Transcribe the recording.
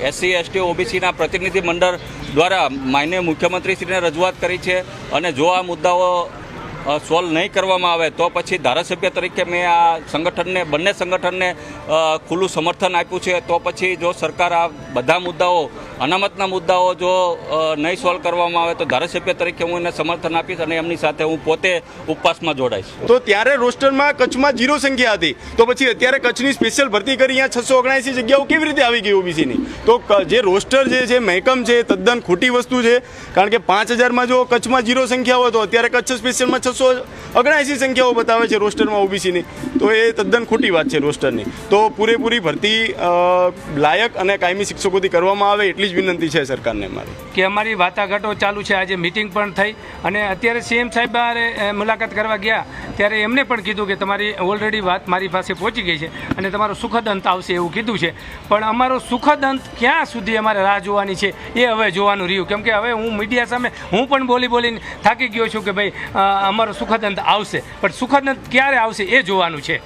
SC, ST, ઓબીસીના પ્રતિનિધિ મંડળ દ્વારા માન્ય મુખ્યમંત્રીશ્રીને રજૂઆત કરી છે અને જો આ મુદ્દાઓ સોલ્વ નહીં કરવામાં આવે તો પછી ધારાસભ્ય તરીકે મેં આ સંગઠનને, બંને સંગઠનને ખુલ્લું સમર્થન આપ્યું છે. તો પછી જો સરકાર આ બધા મુદ્દાઓ અનામતના મુદ્દાઓ જો નહીં સોલ્વ કરવામાં આવે તો ધારાસભ્ય તરીકે હું એને સમર્થન આપીશ અને એમની સાથે હું પોતે ઉપવાસમાં જોડાઈશ. તો ત્યારે રોસ્ટરમાં કચ્છમાં જીરો સંખ્યા હતી. તો પછી અત્યારે કચ્છની સ્પેશિયલ ભરતી કરી અહીંયા છસો ઓગણસી જગ્યાઓ કેવી રીતે આવી ગઈ ઓબીસીની તો જે રોસ્ટર જે છે, મહેકમ છે, તદ્દન ખોટી વસ્તુ છે. કારણ કે પાંચ હજારમાં જો કચ્છમાં જીરો સંખ્યા હોય તો અત્યારે કચ્છ સ્પેશિયલમાં છસો ઓગણસી સંખ્યાઓ બતાવે છે રોસ્ટરમાં ઓબીસીની તો એ તદ્દન ખોટી વાત છે રોસ્ટરની. તો પૂરેપૂરી ભરતી લાયક અને કાયમી શિક્ષકોથી કરવામાં આવે એટલી જ વિનંતી છે સરકારને મારી. કે અમારી વાટાઘાટો ચાલુ છે. આજે મિટિંગ પણ થઈ અને અત્યારે સીએમ સાહેબ મુલાકાત કરવા ગયા ત્યારે એમને પણ કીધું કે તમારી ઓલરેડી વાત મારી પાસે પહોંચી ગઈ છે અને તમારો સુખદ અંત આવશે એવું કીધું છે. પણ અમારો સુખદ અંત ક્યાં સુધી અમારે રાહ જોવાની છે એ હવે જોવાનું રહ્યું. કેમ કે હવે હું મીડિયા સામે, હું પણ બોલી બોલીને થાકી ગયો છું કે ભાઈ અમારો સુખદ અંત આવશે. પણ સુખદ અંત ક્યારે આવશે એ જોવાનું છે.